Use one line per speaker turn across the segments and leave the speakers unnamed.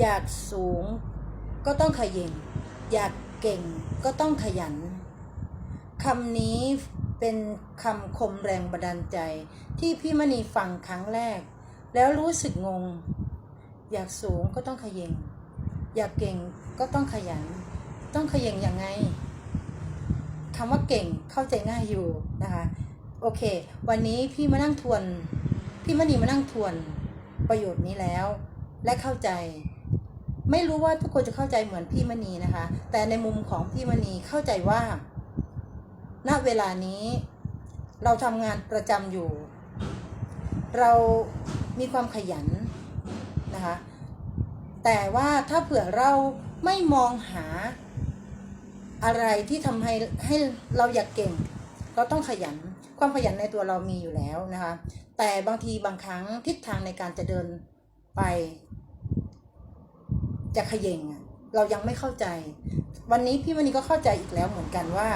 อยากสูงก็ต้องขยิงอยากเก่งก็ต้องขยันคำนี้เป็นคำคมแรงบันดาลใจที่พี่มณีฟังครั้งแรก แล้วรู้สึกงง อยากสูงก็ต้องขยิงอยากเก่งก็ต้องขยัน ต้องขยิงยังไงคำว่าเก่งเข้าใจง่ายอยู่นะคะโอเค วันนี้พี่มานั่งทวน พี่มณีมานั่งทวนประโยชน์นี้แล้ว และเข้าใจ ไม่รู้ว่าทุกคนจะเข้าใจเหมือนพี่มณีนะคะ แต่ในมุมของพี่มณีเข้าใจว่า ณ เวลานี้เราทำงานประจำอยู่ เรามีความขยันนะคะ แต่ว่าถ้าเผื่อเราไม่มองหาอะไรที่ทำให้ให้เราอยากเก่ง เราต้องขยัน ความขยันในตัวเรามีอยู่แล้วนะคะ แต่บางทีบางครั้งทิศทางในการจะเดินไป จะขย่งเรายังไม่เข้าใจ วันนี้พี่วันนี้ก็เข้าใจอีกแล้วเหมือนกันว่า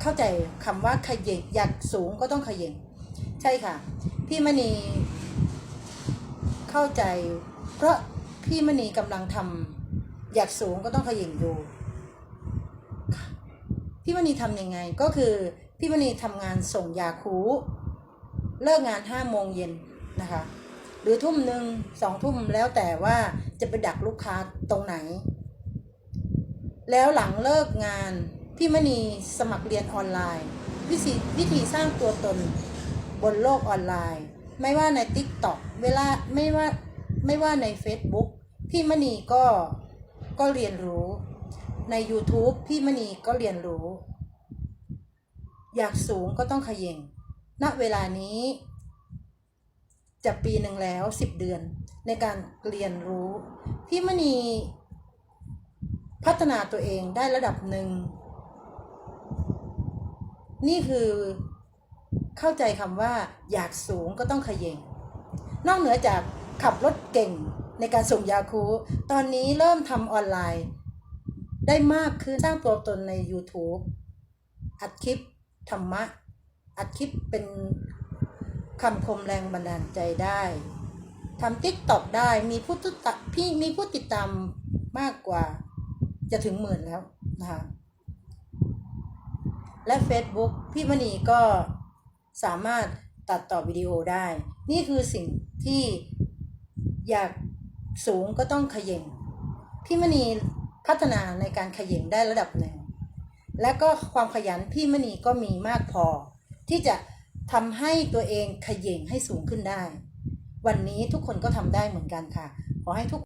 เข้าใจคำว่าขย่งอยากสูงก็ต้องขย่งใช่ค่ะ พี่มณีเข้าใจ เพราะพี่มณีกำลังทำอยากสูงก็ต้องขย่งอยู่พี่มณีทำยังไงก็คือพี่มณีทำงานส่งยาคูเลิกงานห้าโมงเย็นนะคะ หรือทุ่มหนึ่งสองทุ่มแล้วแต่ว่า จะไปดักลูกค้าตรงไหน แล้วหลังเลิกงาน พี่มณีสมัครเรียนออนไลน์ วิธีวิธีสร้างตัวตนบนโลกออนไลน์ ไม่ว่าใน t ิ k t o k เวลาไม่ว่าไม่ว่าใน Facebook พี่มณีก็ก็เรียนรู้ใน YouTube พี่มณีก็เรียนรู้ อยากสูงก็ต้องขย่งณเวลานี้ จะปีหนึ่งแล้วสิบเดือน ในการเรียนรู้พี่มณีพัฒนาตัวเองได้ระดับหนึ่ง นี่คือเข้าใจคำว่า อยากสูงก็ต้องขย่งนอกเหนือจากขับรถเก่งในการส่งยาคู ตอนนี้เริ่มทำออนไลน์ ได้มากขึ้นสร้างตัวตนใน YouTube อัดคลิปธรรมะ อัดคลิปเป็น คำคมแรงบันดาลใจได้ทำติ๊กตอกได้มีผู้ติดตามพี่มีผู้ติดตามมากกว่า จะถึงหมื่นแล้วนะคะและ Facebook พี่มณีก็สามารถตัดต่อวิดีโอได้ นี่คือสิ่งที่อยากสูงก็ต้องขย่งพี่มณีพัฒนาในการขย่งได้ระดับหนึ่งและก็ความขยันพี่มณีก็มีมากพอที่จะ ทำให้ตัวเองขย่งให้สูงขึ้นได้ วันนี้ทุกคนก็ทำได้เหมือนกันค่ะ ขอให้ทุก